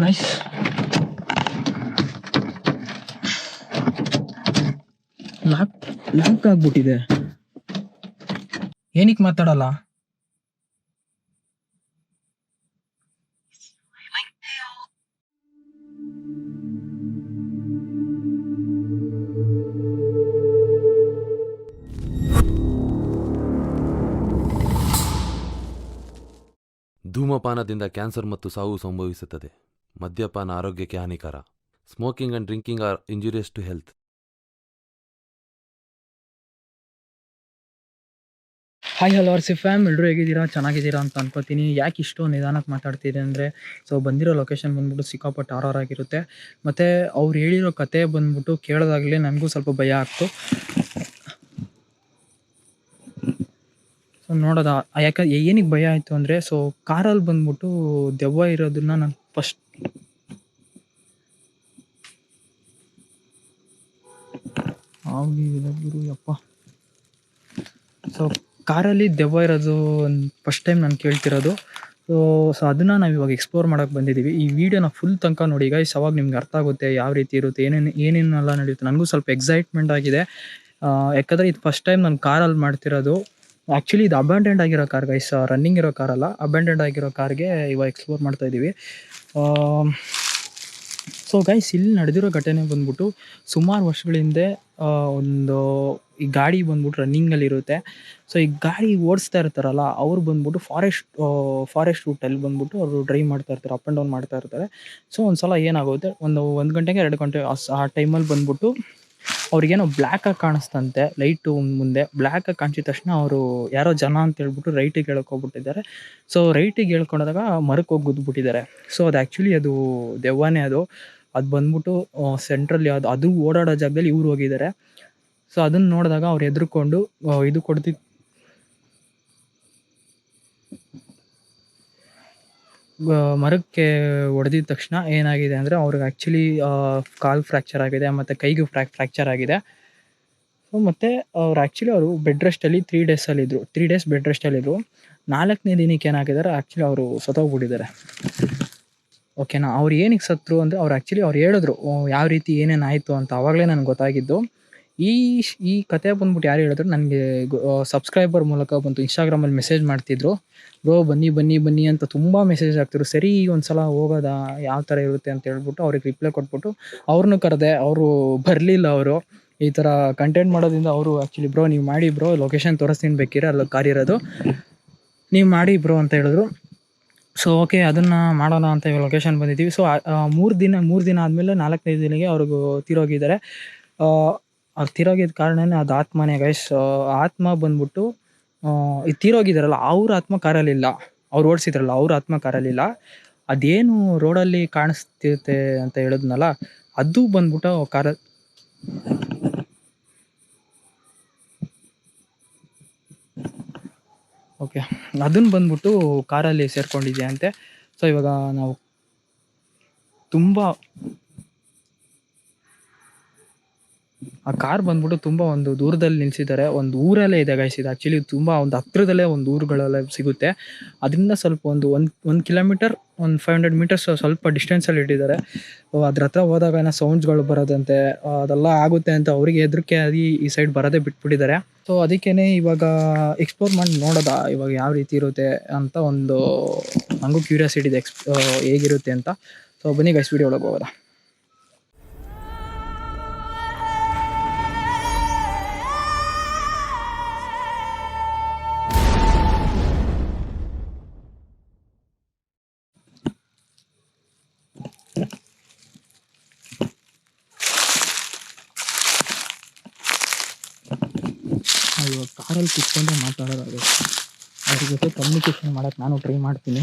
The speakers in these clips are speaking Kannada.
ಗೈಸ್ ಲಾಕ್ ಲಾಕ್ ಆಗ್ಬಿಟ್ಟಿದೆ. ಏನಕ್ಕೆ ಮಾತಾಡಲ್ಲ? ಧೂಮಪಾನದಿಂದ ಕ್ಯಾನ್ಸರ್ ಮತ್ತು ಸಾವು ಸಂಭವಿಸುತ್ತದೆ. ಮದ್ಯಪಾನ ಆರೋಗ್ಯಕ್ಕೆ ಹಾನಿಕರ. Smoking and drinking are injurious to health. Hi hello R C fam ಎಲ್ಲರೂ ಹೇಗಿದ್ದೀರಾ? ಚೆನ್ನಾಗಿದ್ದೀರಾ ಅಂತ ಅನ್ಕೋತೀನಿ. ಯಾಕೆ ಇಷ್ಟು ನಿಧಾನಕ್ಕೆ ಮಾತಾಡ್ತಿದೆ ಅಂದರೆ ಸೊ ಬಂದಿರೋ ಲೊಕೇಶನ್ ಬಂದ್ಬಿಟ್ಟು ಸಿಕ್ಕಾಪಟ್ಟು ಆರ್ ಆಗಿರುತ್ತೆ. ಮತ್ತು ಅವ್ರು ಹೇಳಿರೋ ಕತೆ ಬಂದ್ಬಿಟ್ಟು ಕೇಳೋದಾಗಲೇ ನನಗೂ ಸ್ವಲ್ಪ ಭಯ ಆಗ್ತು. ನೋಡೋದ, ಯಾಕೆ ಏನಕ್ಕೆ ಭಯ ಆಯಿತು ಅಂದರೆ ಸೊ ಕಾರಲ್ಲಿ ಬಂದ್ಬಿಟ್ಟು ದೆವ್ವ ಇರೋದನ್ನ ನಾನು ಫಸ್ಟ್ ಯಪ್ಪ. ಸೊ ಕಾರಲ್ಲಿ ದೆವ್ವ ಇರೋದು ಫಸ್ಟ್ ಟೈಮ್ ನಾನು ಕೇಳ್ತಿರೋದು. ಸೊ ಸೊ ಅದನ್ನು ನಾವು ಇವಾಗ ಎಕ್ಸ್ಪ್ಲೋರ್ ಮಾಡೋಕ್ಕೆ ಬಂದಿದ್ದೀವಿ ಈ ವಿಡಿಯೋನ ಫುಲ್ ತನಕ ನೋಡಿ ಗೈಸ್ ಅವಾಗ ನಿಮ್ಗೆ ಅರ್ಥ ಆಗುತ್ತೆ ಯಾವ ರೀತಿ ಇರುತ್ತೆ, ಏನೇನು, ಏನೇನೆಲ್ಲ ನಡೆಯುತ್ತೆ. ನನಗೂ ಸ್ವಲ್ಪ ಎಕ್ಸೈಟ್ಮೆಂಟ್ ಆಗಿದೆ. ಯಾಕಂದರೆ ಇದು ಫಸ್ಟ್ ಟೈಮ್ ನಾನು ಕಾರಲ್ಲಿ ಮಾಡ್ತಿರೋದು. ಆ್ಯಕ್ಚುಲಿ ಇದು ಅಬ್ಯಾಂಡೆಂಡ್ ಆಗಿರೋ ಕಾರ್ ಗೈಸ್ ರನ್ನಿಂಗ್ ಇರೋ ಕಾರಲ್ಲ ಅಬ್ಯಾಂಡೆಂಡ್ ಆಗಿರೋ ಕಾರ್ಗೆ ಇವಾಗ ಎಕ್ಸ್ಪ್ಲೋರ್ ಮಾಡ್ತಾ ಇದ್ದೀವಿ ಸೊ ಗೈಸ್ ಇಲ್ಲಿ ನಡೆದಿರೋ ಘಟನೆ ಬಂದ್ಬಿಟ್ಟು ಸುಮಾರು ವರ್ಷಗಳ ಹಿಂದೆ ಒಂದು ಈ ಗಾಡಿ ಬಂದ್ಬಿಟ್ಟು ರನ್ನಿಂಗಲ್ಲಿ ಇರುತ್ತೆ. ಸೊ ಈ ಗಾಡಿ ಓಡಿಸ್ತಾ ಇರ್ತಾರಲ್ಲ, ಅವ್ರು ಬಂದ್ಬಿಟ್ಟು ಫಾರೆಸ್ಟ್ ಫಾರೆಸ್ಟ್ ರೂಟಲ್ಲಿ ಬಂದ್ಬಿಟ್ಟು ಅವರು ಡ್ರೈವ್ ಮಾಡ್ತಾ ಇರ್ತಾರೆ ಅಪ್ ಆ್ಯಂಡ್ ಡೌನ್ ಮಾಡ್ತಾ ಇರ್ತಾರೆ. ಸೊ ಒಂದ್ಸಲ ಏನಾಗುತ್ತೆ? ಒಂದು ಒಂದು ಗಂಟೆಗೆ ಎರಡು ಗಂಟೆ, ಆ ಟೈಮಲ್ಲಿ ಬಂದ್ಬಿಟ್ಟು ಅವ್ರಿಗೇನೋ ಬ್ಲ್ಯಾಕ್ ಆಗಿ ಕಾಣಿಸ್ತಂತೆ ಲೈಟು ಮುಂದೆ ಬ್ಲ್ಯಾಕಾಗಿ ಕಾಣಿಸಿದ ತಕ್ಷಣ ಅವರು ಯಾರೋ ಜನ ಅಂತ ಹೇಳ್ಬಿಟ್ಟು ರೈಟಿಗೆ ಹೋಗ್ಬಿಟ್ಟಿದ್ದಾರೆ ಸೊ ರೈಟಿಗೆ ಹೇಳ್ಕೊಂಡಾಗ ಮರಕ್ಕೆ ಹೋಗಿ ಗುದ್ಬಿಟ್ಟಿದ್ದಾರೆ. ಸೊ ಅದು ಆ್ಯಕ್ಚುಲಿ ಅದು ದೆವ್ವನೇ ಅದು. ಅದು ಬಂದ್ಬಿಟ್ಟು ಸೆಂಟ್ರಲ್ಲಿ ಅದು ಅದು ಓಡಾಡೋ ಜಾಗದಲ್ಲಿ ಇವ್ರು ಹೋಗಿದ್ದಾರೆ. ಸೊ ಅದನ್ನು ನೋಡಿದಾಗ ಅವ್ರು ಎದ್ರುಕೊಂಡು ಇದು ಕೊಡ್ತಿ ಮರಕ್ಕೆ ಹೊಡೆದಿದ ತಕ್ಷಣ ಏನಾಗಿದೆ ಅಂದರೆ ಅವ್ರಿಗೆ ಆ್ಯಕ್ಚುಲಿ ಕಾಲು ಫ್ರ್ಯಾಕ್ಚರ್ ಆಗಿದೆ, ಮತ್ತು ಕೈಗೂ ಫ್ರ್ಯಾಕ್ ಫ್ರ್ಯಾಕ್ಚರ್ ಆಗಿದೆ. ಸೊ ಮತ್ತು ಅವ್ರು ಆ್ಯಕ್ಚುಲಿ ಅವರು ಬೆಡ್ ರೆಸ್ಟಲ್ಲಿ ತ್ರೀ ಡೇಸಲ್ಲಿದ್ದರು ತ್ರೀ ಡೇಸ್ ಬೆಡ್ ರೆಸ್ಟಲ್ಲಿದ್ದರು ನಾಲ್ಕನೇ ದಿನಕ್ಕೆ ಏನಾಗಿದ್ದಾರೆ ಆ್ಯಕ್ಚುಲಿ ಅವರು ಸತೋಗ್ಬಿಟ್ಟಿದ್ದಾರೆ ಓಕೆನಾ ಅವ್ರು ಏನಕ್ಕೆ ಸತ್ರು ಅಂದರೆ ಅವ್ರು ಆ್ಯಕ್ಚುಲಿ ಅವ್ರು ಹೇಳಿದ್ರು ಯಾವ ರೀತಿ ಏನೇನು ಆಯಿತು ಅಂತ ಆವಾಗಲೇ ನನಗೆ ಗೊತ್ತಾಗಿದ್ದು. ಈ ಈ ಕತೆ ಬಂದ್ಬಿಟ್ಟು ಯಾರು ಹೇಳಿದ್ರು? ನನಗೆ ಸಬ್ಸ್ಕ್ರೈಬರ್ ಮೂಲಕ ಬಂತು ಇನ್ಸ್ಟಾಗ್ರಾಮಲ್ಲಿ ಮೆಸೇಜ್ ಮಾಡ್ತಿದ್ರು. ಬ್ರೋ, ಬನ್ನಿ ಬನ್ನಿ ಬನ್ನಿ ಅಂತ ತುಂಬ ಮೆಸೇಜ್ ಆಗ್ತಿದ್ರು ಸರಿ ಒಂದು ಸಲ ಹೋಗೋದಾ? ಯಾವ ಥರ ಇರುತ್ತೆ? ಅಂತ ಹೇಳ್ಬಿಟ್ಟು ಅವ್ರಿಗೆ ರಿಪ್ಲೈ ಕೊಟ್ಬಿಟ್ಟು ಅವ್ರನ್ನೂ ಕರೆದೆ. ಅವರು ಬರಲಿಲ್ಲ ಅವರು. ಈ ಥರ ಕಂಟೆಂಟ್ ಮಾಡೋದ್ರಿಂದ ಅವರು ಆ್ಯಕ್ಚುಲಿ ಬ್ರೋ, ನೀವು ಮಾಡಿ, ಬ್ರೋ ಲೊಕೇಶನ್ ತೋರಿಸ್ತೀನಿ ಬೇಕಿರ ಅಲ್ಲಿ ಕಾರ್ ಇರೋದು ನೀವು ಮಾಡಿ, ಬ್ರೋ ಅಂತ ಹೇಳಿದ್ರು. ಸೊ ಓಕೆ ಅದನ್ನು ಮಾಡೋಣ ಅಂತ ಲೊಕೇಶನ್ ಬಂದಿದ್ದೀವಿ. ಸೊ ಮೂರು ದಿನ ಮೂರು ದಿನ ಆದಮೇಲೆ ನಾಲ್ಕನೇ ದಿನಕ್ಕೆ ಅವ್ರಿಗೂ ತೀರೋಗಿದ್ದಾರೆ. ಅವ್ರು ತೀರೋಗಿದ್ದ ಕಾರಣನೇ ಅದು ಆತ್ಮನೇ ಗೈಸ್ ಆತ್ಮ ಬಂದ್ಬಿಟ್ಟು ಇದು ತೀರೋಗಿದಾರಲ್ಲ, ಅವ್ರ ಆತ್ಮ ಕಾರಲ್ಲಿಲ್ಲ. ಅವ್ರು ಓಡಿಸಿದ್ರಲ್ಲ, ಅವ್ರ ಆತ್ಮ ಕಾರಲ್ಲಿಲ್ಲ. ಅದೇನು ರೋಡಲ್ಲಿ ಕಾಣಿಸ್ತಿರುತ್ತೆ ಅಂತ ಹೇಳಿದ್ನಲ್ಲ, ಅದು ಬಂದ್ಬಿಟ್ಟು ಕಾರ ಓಕೆ ಅದನ್ನ ಬಂದ್ಬಿಟ್ಟು ಕಾರಲ್ಲಿ ಸೇರ್ಕೊಂಡಿದೆ ಅಂತೆ ಸೊ ಇವಾಗ ನಾವು ತುಂಬ ಆ ಕಾರ್ ಬಂದ್ಬಿಟ್ಟು ತುಂಬಾ ಒಂದು ದೂರದಲ್ಲಿ ನಿಲ್ಸಿದ್ದಾರೆ. ಒಂದು ಊರಲ್ಲೇ ಇದೆ ಗೈಸ್ ಇದು ಆ್ಯಕ್ಚುಲಿ ತುಂಬಾ ಒಂದು ಹತ್ರದಲ್ಲೇ ಒಂದು ಊರುಗಳೆಲ್ಲ ಸಿಗುತ್ತೆ. ಅದರಿಂದ ಸ್ವಲ್ಪ ಒಂದು ಒಂದು ಒಂದು ಕಿಲೋಮೀಟರ್ ಒಂದು ಫೈವ್ ಹಂಡ್ರೆಡ್ ಮೀಟರ್ಸ್ ಸ್ವಲ್ಪ ಡಿಸ್ಟೆನ್ಸಲ್ಲಿ ಇಟ್ಟಿದ್ದಾರೆ. ಅದ್ರ ಹತ್ರ ಹೋದಾಗ ಏನೋ ಸೌಂಡ್ಸ್ಗಳು ಬರೋದಂತೆ ಅದೆಲ್ಲ ಆಗುತ್ತೆ ಅಂತ ಅವರಿಗೆ ಹೆದರಿಕೆ ಆಗಿ ಈ ಸೈಡ್ ಬರೋದೇ ಬಿಟ್ಬಿಟ್ಟಿದ್ದಾರೆ. ಸೊ ಅದಕ್ಕೇನೆ ಇವಾಗ ಎಕ್ಸ್ಪ್ಲೋರ್ ಮಾಡಿ ನೋಡೋದ? ಇವಾಗ ಯಾವ ರೀತಿ ಇರುತ್ತೆ ಅಂತ ಒಂದು ನನಗೂ ಕ್ಯೂರಿಯಾಸಿಟಿ ಇದೆ ಎಕ್ಸ್ ಹೇಗಿರುತ್ತೆ ಅಂತ. ಸೊ ಬನ್ನಿ ಗೈಸ್ ವಿಡಿಯೋ ಒಳಗೆ ಹೋಗೋದ? ಇವಾಗ ಕಾರಲ್ಲಿ ಕುತ್ಕೊಂಡೆ ಮಾತಾಡೋದು ಅವ್ರ. ಜೊತೆ ಕಮ್ಯುನಿಕೇಶನ್ ಮಾಡೋಕೆ ನಾನು ಟ್ರೈ ಮಾಡ್ತೀನಿ.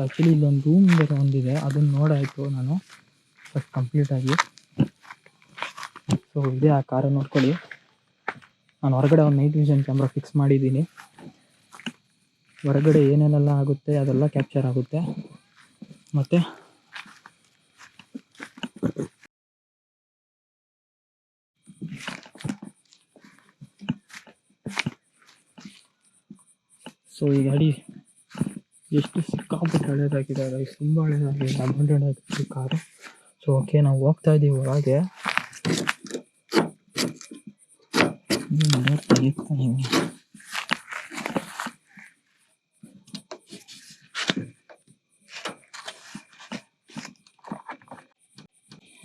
ಆ್ಯಕ್ಚುಲಿ ಇಲ್ಲೊಂದು ರೂಮ್ ಬೇರೆ ಒಂದಿದೆ. ಅದನ್ನು ನೋಡಾಯಿತು ನಾನು. ಫಸ್ಟ್ ಕಂಪ್ಲೀಟಾಗಿ ಸೊ ಇದೇ ಆ ಕಾರ ನೋಡ್ಕೊಳ್ಳಿ. ನಾನು ಹೊರಗಡೆ ಒಂದು ನೈಟ್ ವಿಷನ್ ಕ್ಯಾಮ್ರಾ ಫಿಕ್ಸ್ ಮಾಡಿದ್ದೀನಿ. ಹೊರಗಡೆ ಏನೇನೆಲ್ಲ ಆಗುತ್ತೆ ಅದೆಲ್ಲ ಕ್ಯಾಪ್ಚರ್ ಆಗುತ್ತೆ. ಮತ್ತು ಸೊ ಈ ಗಾಡಿ ಎಷ್ಟು ಸಿಕ್ಕಾಪಟ್ಟೆ ಹಳೇದಾಗಿದೆ ಗೈಸ್ ತುಂಬ ಹಳೇದಾಗಿದೆ ಅಬಂಡೆಡ್ ಆಗಿದೆ ಕಾರು ಸೊ ಓಕೆ ನಾವು ಹೋಗ್ತಾ ಇದ್ದೀವಿ ಒಳಗೆ ಏನು ಡೋರ್ ತೆಗೀತಾ ಹಿಂಗೆ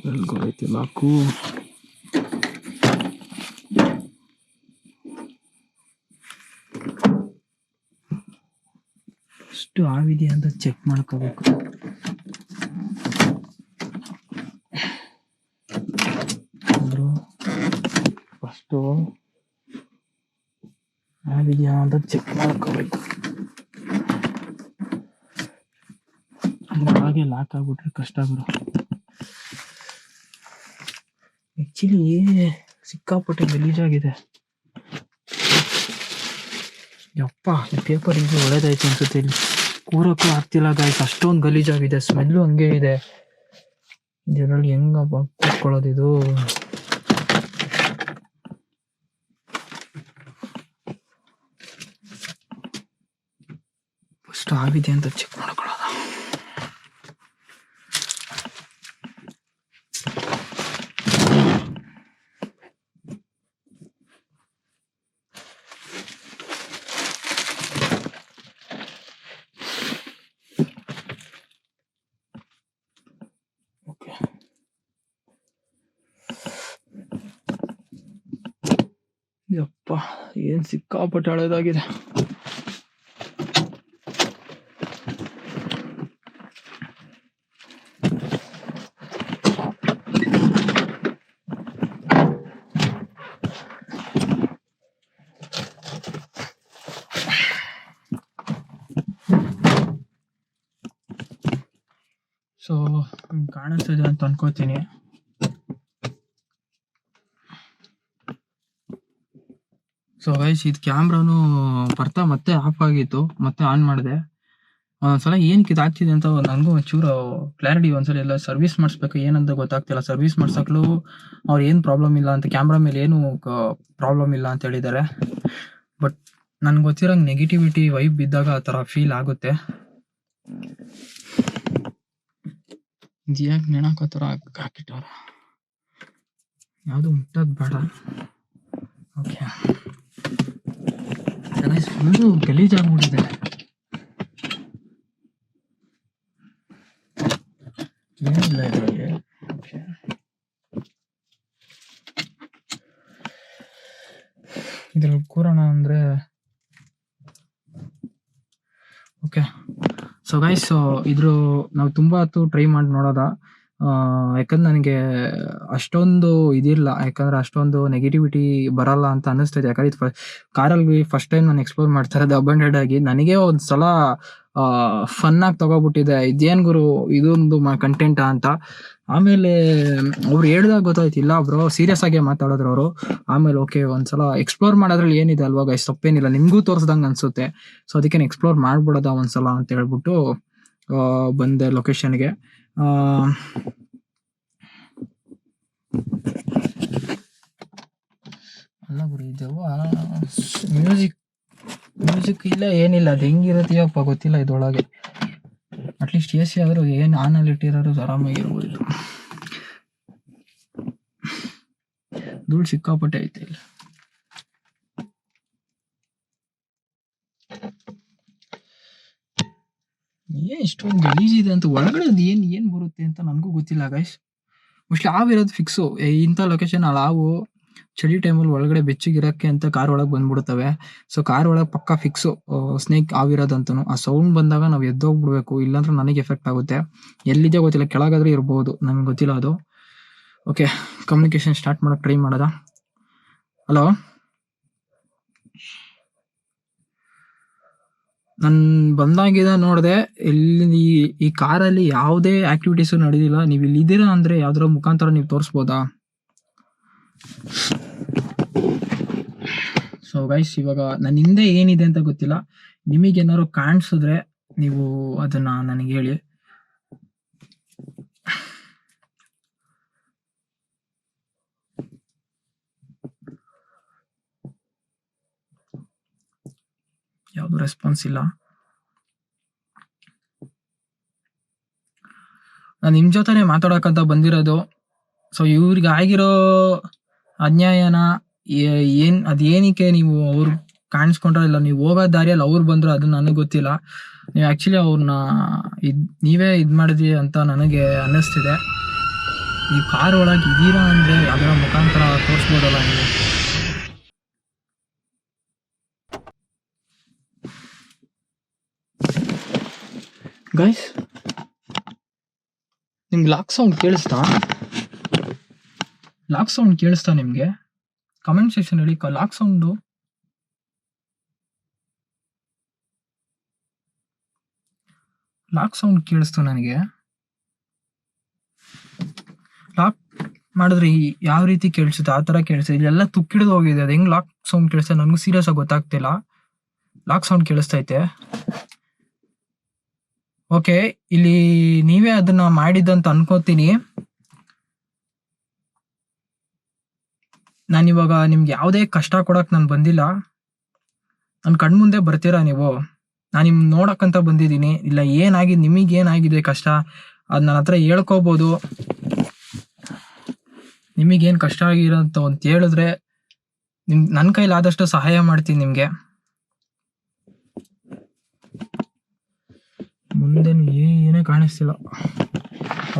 ಎಲ್ಗೋಯ್ತು ಲಾಕು ಎಷ್ಟು ಆವಿದೆಯಾ ಅಂತ ಚೆಕ್ ಮಾಡ್ಕೋಬೇಕು. ಅಂದ್ರು ಫಸ್ಟು ಆವಿದೆಯಾ ಅಂತ ಚೆಕ್ ಮಾಡ್ಕೋಬೇಕು. ಹಾಗೆ ಲಾಕ್ ಆಗ್ಬಿಟ್ರೆ ಕಷ್ಟ ಬಿಡು ಆಕ್ಚುಲಿ ಸಿಕ್ಕಾಪಟ್ಟೆ ಗಲೀಜಾಗಿದೆ ಯಪ್ಪ ಪೇಪರ್ ಇದು ಒಳ್ಳೇದಾಯ್ತು ಅನ್ಸುತ್ತೆ ಇಲ್ಲಿ. ಕೂರಕ್ಕೂ ಆಗ್ತಿಲ್ಲ ಗಾಯ್ಸ್ ಅಷ್ಟೊಂದು ಗಲೀಜಾಗಿದೆ. ಸ್ಮೆಲ್ಲು ಹಂಗೆ ಇದೆ. ಇದರಲ್ಲಿ ಹೆಂಗಪ್ಪ ಕೂತ್ಕೊಳ್ಳೋದು ಇದು? ಫಸ್ಟ್ ಆಗಿದೆ ಅಂತ ಚೆಕ್ ಮಾಡ್ಕೊಳ್ಳೋಣ ಓಕೆ ಯಪ್ಪ ಏನ್ ಸಿಕ್ಕಾಪಟ್ಟೆ ಹಳೇದಾಗಿದೆ. ಸೊ ಕಾಣಿಸ್ತಿದೆ ಅಂತ ಅನ್ಕೋತೀನಿ. ಸೊ ಗೈಸ್ ಇದು ಕ್ಯಾಮ್ರಾನು ಬರ್ತಾ ಮತ್ತೆ ಆಫ್ ಆಗಿತ್ತು, ಮತ್ತೆ ಆನ್ ಮಾಡಿದೆ. ಒಂದ್ಸಲ ಏನಕ್ಕೆ ಇದಾಗ್ತಿದೆ ಅಂತ ನನಗೂ ಒಂಚೂರು ಕ್ಲಾರಿಟಿ ಒಂದ್ಸಲ ಎಲ್ಲ ಸರ್ವಿಸ್ ಮಾಡಿಸ್ಬೇಕು, ಏನಂತ ಗೊತ್ತಾಗ್ತಿಲ್ಲ. ಸರ್ವಿಸ್ ಮಾಡ್ಸಕ್ಲು ಅವ್ರು ಏನು ಪ್ರಾಬ್ಲಮ್ ಇಲ್ಲ ಅಂತ ಕ್ಯಾಮ್ರಾ ಮೇಲೆ ಏನು ಪ್ರಾಬ್ಲಮ್ ಇಲ್ಲ ಅಂತ ಹೇಳಿದ್ದಾರೆ ಬಟ್ ನನ್ಗೆ ಗೊತ್ತಿರೋಂಗೆ ನೆಗೆಟಿವಿಟಿ ವೈಬ್ ಬಿದ್ದಾಗ ಆ ಥರ ಫೀಲ್ ಆಗುತ್ತೆ. ಜಿಯಾಗಿ ನೆಣಕೋ ಥರ ಹಾಕಿಟ್ಟವ್ರ ಯಾವುದು ಮುಟ್ಟೋದು ಬೇಡ. ಓಕೆ ಫುಲ್ಲು ಗಲೀಜಾಗ್ಬಿಟ್ಟಿದೆ ಏನಿಲ್ಲ ಇದರಲ್ಲಿ. ಇದ್ರಲ್ಲಿ ಕೂರೋಣ ಅಂದ್ರೆ ಓಕೆ ಸೊ ಗೈಸ್ ಇದ್ರು ನಾವು ತುಂಬಾ ಹೊತ್ತು ಟ್ರೈ ಮಾಡಿ ನೋಡೋದ? ಆ, ಯಾಕಂದ್ರೆ ನನಗೆ ಅಷ್ಟೊಂದು ಇದಿಲ್ಲ. ಯಾಕಂದ್ರೆ ಅಷ್ಟೊಂದು ನೆಗೆಟಿವಿಟಿ ಬರಲ್ಲ ಅಂತ ಅನಿಸ್ತೈತೆ ಯಾಕಂದ್ರೆ ಇದು ಕಾರಲ್ಲಿ ಫಸ್ಟ್ ಟೈಮ್ ನಾನು ಎಕ್ಸ್ಪ್ಲೋರ್ ಮಾಡ್ತಾ ಇರೋದು ಆಗಿ ನನಗೆ ಒಂದ್ಸಲ ಫನ್ ಆಗಿ ತಗೋಬಿಟ್ಟಿದೆ. ಇದೇನ್ ಗುರು? ಇದೊಂದು ಕಂಟೆಂಟ್ ಅಂತ. ಆಮೇಲೆ ಅವ್ರು ಹೇಳ್ದಾಗ ಗೊತ್ತಾಯ್ತು ಇಲ್ಲ ಬ್ರೋ. ಸೀರಿಯಸ್ ಆಗಿ ಮಾತಾಡಿದ್ರು ಅವರು. ಆಮೇಲೆ ಓಕೆ ಒಂದ್ಸಲ ಎಕ್ಸ್ಪ್ಲೋರ್ ಮಾಡೋದ್ರಲ್ಲಿ ಏನಿದೆ ಅಲ್ವಾ ಗಾಯ್ಸ್ ತಪ್ಪೇನಿಲ್ಲ. ನಿಮಗೂ ತೋರಿಸ್ದಂಗೆ ಅನ್ಸುತ್ತೆ. ಸೊ ಅದಕ್ಕೆ ಎಕ್ಸ್ಪ್ಲೋರ್ ಮಾಡ್ಬಿಡೋದ ಒಂದ್ಸಲ ಅಂತ ಹೇಳ್ಬಿಟ್ಟು ಆ, ಬಂದೆ ಲೊಕೇಶನ್ಗೆ ಅಲ್ಲ ಗುರು ಇದೆವ್ವ ಮ್ಯೂಸಿಕ್ ಮ್ಯೂಸಿಕ್ ಇಲ್ಲ, ಏನಿಲ್ಲ. ಅದು ಹೆಂಗಿರತ್ತೀಯಪ್ಪ ಗೊತ್ತಿಲ್ಲ ಇದೊಳಗೆ ಅಟ್ಲೀಸ್ಟ್ ಎ ಸಿ ಆದರೂ ಏನು ಆನಲ್ಲಿ ಇಟ್ಟಿರೋರು ಆರಾಮಾಗಿರ್ಬೋದು. ಇದು. ಧೂಳು ಸಿಕ್ಕಾಪಟ್ಟೆ ಐತೆ ಇಲ್ಲಿ. ಏನ್ ಇಷ್ಟೊಂದು ಗಲೀಜಿದೆ ಅಂತ ಒಳಗಡೆ ಅದು ಏನ್ ಏನ್ ಬರುತ್ತೆ ಅಂತ ನನಗೂ ಗೊತ್ತಿಲ್ಲ ಗೈಸ್ ಮೋಸ್ಟ್ಲಿ ಹಾವಿರೋದು ಫಿಕ್ಸು ಇಂಥ ಲೊಕೇಶನ್ ಅಲ್ಲಿ ಹಾವು ಚಳಿ ಟೈಮಲ್ಲಿ ಒಳಗಡೆ ಬೆಚ್ಚಗಿರಕ್ಕೆ ಅಂತ ಕಾರ್ ಒಳಗೆ ಬಂದ್ಬಿಡ್ತವೆ. ಸೊ ಕಾರ್ ಒಳಗೆ ಪಕ್ಕ ಫಿಕ್ಸು ಸ್ನೇಕ್ ಆಗಿರೋದಂತನು ಆ ಸೌಂಡ್ ಬಂದಾಗ ನಾವು ಎದ್ದೋಗ್ಬಿಡ್ಬೇಕು ಇಲ್ಲಾಂದ್ರೆ ನನಗೆ ಎಫೆಕ್ಟ್ ಆಗುತ್ತೆ. ಎಲ್ಲಿದೆ ಗೊತ್ತಿಲ್ಲ. ಕೆಳಗಾದ್ರೆ ಇರ್ಬೋದು. ನಮ್ಗೆ ಗೊತ್ತಿಲ್ಲ ಅದು. ಓಕೆ ಕಮ್ಯುನಿಕೇಶನ್ ಸ್ಟಾರ್ಟ್ ಮಾಡೋಕೆ ಟ್ರೈ ಮಾಡೋದಾ? ಹಲೋ ನನ್ ಬಂದಾಗಿದ ನೋಡಿದೆ ಇಲ್ಲಿ ಈ- ಕಾರಲ್ಲಿ ಯಾವುದೇ ಆಕ್ಟಿವಿಟೀಸ್ ನಡೆದಿಲ್ಲ ನೀವು ಇಲ್ಲಿ ಇದ್ದೀರಾ ಅಂದ್ರೆ ಯಾವ್ದಾರ ಮುಖಾಂತರ ನೀವು ತೋರಿಸ್ಬೋದಾ? ಸೊ ಗೈಸ್ ಇವಾಗ ನನ್ನ ಹಿಂದೆ ಏನಿದೆ ಅಂತ ಗೊತ್ತಿಲ್ಲ. ನಿಮಗೇನಾದ್ರು ಕಾಣಿಸಿದ್ರೆ ನೀವು ಅದನ್ನ ನನಗೆ ಹೇಳಿ. ಯಾವುದು ರೆಸ್ಪಾನ್ಸ್ ಇಲ್ಲ ನಾನು ನಿಮ್ಮ ಜೊತೆನೆ ಮಾತಾಡೋಕ್ಕಂತ ಬಂದಿರೋದು. ಸೊ ಇವ್ರಿಗೆ ಆಗಿರೋ ಅನ್ಯಾಯನ ಏನ್ ಅದೇನಕ್ಕೆ ನೀವು ಅವ್ರು ಕಾಣಿಸ್ಕೊಂಡ್ರೆ ಇಲ್ಲ, ನೀವು ಹೋಗೋ ದಾರಿಯಲ್ಲಿ ಅವ್ರು ಬಂದರು ಅದು ನನಗೆ ಗೊತ್ತಿಲ್ಲ. ನೀವು ಆ್ಯಕ್ಚುಲಿ ಅವ್ರನ್ನ ಇದು, ನೀವೇ ಇದು ಮಾಡಿದ್ರಿ ಅಂತ ನನಗೆ ಅನ್ನಿಸ್ತಿದೆ. ನೀವು ಕಾರ್ ಒಳಗೆ ಇದ್ದೀರಾ ಅಂದರೆ ಅದರ ಮುಖಾಂತರ ತೋರಿಸ್ಬೋದಲ್ಲ ನೀವು? ಗೈಸ್ ನಿಮ್ಗೆ ಲಾಕ್ ಸೌಂಡ್ ಕೇಳಿಸ್ತಾ? ಲಾಕ್ ಸೌಂಡ್ ಕೇಳಿಸ್ತಾ ನಿಮಗೆ? ಕಮೆಂಟ್ ಸೆಕ್ಷನ್ ಹೇಳಿ ಲಾಕ್ ಸೌಂಡು ಲಾಕ್ ಸೌಂಡ್ ಕೇಳಿಸ್ತು ನನಗೆ. ಲಾಕ್ ಮಾಡಿದ್ರೆ ಯಾವ ರೀತಿ ಕೇಳಿಸುತ್ತೆ, ಆ ಥರ ಕೇಳಿಸುತ್ತೆ ಇಲ್ಲೆಲ್ಲ ತುಕ್ಕಿಡಿದು ಹೋಗಿದೆ, ಅದು ಹೆಂಗೆ ಲಾಕ್ ಸೌಂಡ್ ಕೇಳಿಸ್ತದೆ ನನಗೂ ಸೀರಿಯಸ್ ಆಗಿ ಗೊತ್ತಾಗ್ತಿಲ್ಲ. ಲಾಕ್ ಸೌಂಡ್ ಕೇಳಿಸ್ತೈತೆ ಓಕೆ ಇಲ್ಲಿ ನೀವೇ ಅದನ್ನ ಮಾಡಿದ್ದಂತ ಅನ್ಕೋತೀನಿ. ನಾನಿವಾಗ ನಿಮ್ಗೆ ಯಾವುದೇ ಕಷ್ಟ ಕೊಡಕ್ ನಾನು ಬಂದಿಲ್ಲ. ನನ್ನ ಕಣ್ಮುಂದೆ ಬರ್ತೀರಾ ನೀವು? ನಾನು ನಿಮ್ ನೋಡಕ್ಕಂತ ಬಂದಿದ್ದೀನಿ. ಇಲ್ಲ ಏನಾಗಿದೆ ನಿಮಗೆ ಏನಾಗಿದೆ ಕಷ್ಟ? ಅದು ನನ್ನ ಹತ್ರ ಹೇಳ್ಕೋಬೋದು. ನಿಮಗೇನು ಕಷ್ಟ ಆಗಿರೋ ಅಂತ ಹೇಳಿದ್ರೆ ನಿಮ್ ನನ್ನ ಕೈಲಾದಷ್ಟು ಸಹಾಯ ಮಾಡ್ತೀನಿ ನಿಮಗೆ. ಮುಂದೆ ಏನೇ ಕಾಣಿಸ್ತಿಲ್ಲ.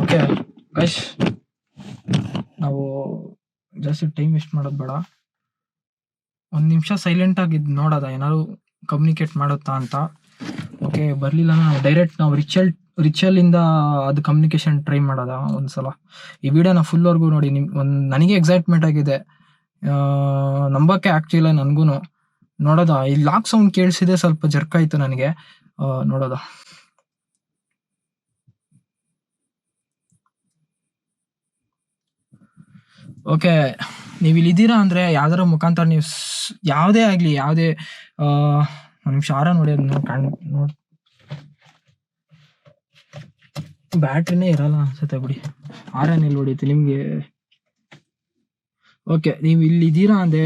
ಓಕೆ ಗೈಸ್ ನಾವು ಜಾಸ್ತಿ ಟೈಮ್ ವೇಸ್ಟ್ ಮಾಡೋದು ಬೇಡ. ಒಂದು ನಿಮಿಷ ಸೈಲೆಂಟ್ ಆಗಿದ್ದು ನೋಡೋದ? ಏನಾದ್ರು ಕಮ್ಯುನಿಕೇಟ್ ಮಾಡುತ್ತಾ ಅಂತ. ಓಕೆ ಬರಲಿಲ್ಲ ನಾವು ಡೈರೆಕ್ಟ್ ನಾವು ರಿಚಲ್ ರಿಚಲಿಂದ ಅದು ಕಮ್ಯುನಿಕೇಶನ್ ಟ್ರೈ ಮಾಡೋದ ಒಂದ್ಸಲ? ಈ ವಿಡಿಯೋನ ಫುಲ್ವರೆಗೂ ನೋಡಿ, ನಿಮ್, ಒಂದು, ನನಗೆ ಎಕ್ಸೈಟ್ಮೆಂಟ್ ಆಗಿದೆ. ನಂಬಕ್ಕೆ ಆಗ್ತಿಲ್ಲ ನನಗೂ ನೋಡೋದ? ಈ ಲಾಕ್ ಸೌಂಡ್ ಕೇಳಿಸಿದೆ ಸ್ವಲ್ಪ ಜರ್ಕ್ ಆಯ್ತು ನನಗೆ. ನೋಡೋದ? ಓಕೆ, ನೀವು ಇಲ್ಲಿದ್ದೀರಾ ಅಂದ್ರೆ ಯಾವ್ದಾರ ಮುಖಾಂತರ ನೀವು ಯಾವುದೇ ಆಗಲಿ, ಯಾವುದೇ ನಿಮಿಷ ಆರ ನೋಡಿ ಅದನ್ನ ಕಾಣ್, ನೋಡಿ. ಬ್ಯಾಟ್ರಿನೇ ಇರಲ್ಲ ಅನ್ಸುತ್ತೆ ಬಿಡಿ. ಆರನ್ ಎಲ್ಲಿ ಹೊಡಿಯುತ್ತೆ ನಿಮಗೆ. ಓಕೆ, ನೀವು ಇಲ್ಲಿ ಇದ್ದೀರಾ ಅಂದ್ರೆ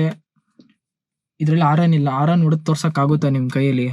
ಇದ್ರಲ್ಲಿ ಆರನ್ ಇಲ್ಲ ಆರನ್ ಹೊಡೆದು ತೋರ್ಸೋಕ್ಕಾಗುತ್ತಾ ನಿಮ್ಮ ನಿಮ್ ಕೈಯಲ್ಲಿ?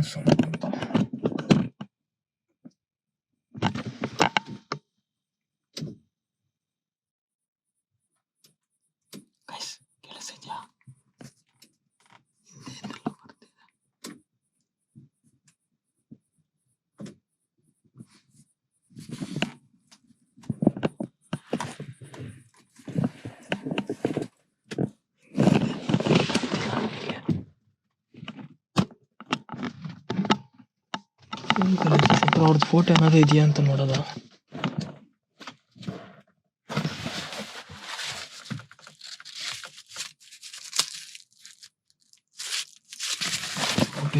ಏನು sound ಅಂತ? ಅವ್ರದ್ದು ಫೋಟೋ ಏನಾದ್ರು ಇದೆಯಾ ಅಂತ ನೋಡೋದ?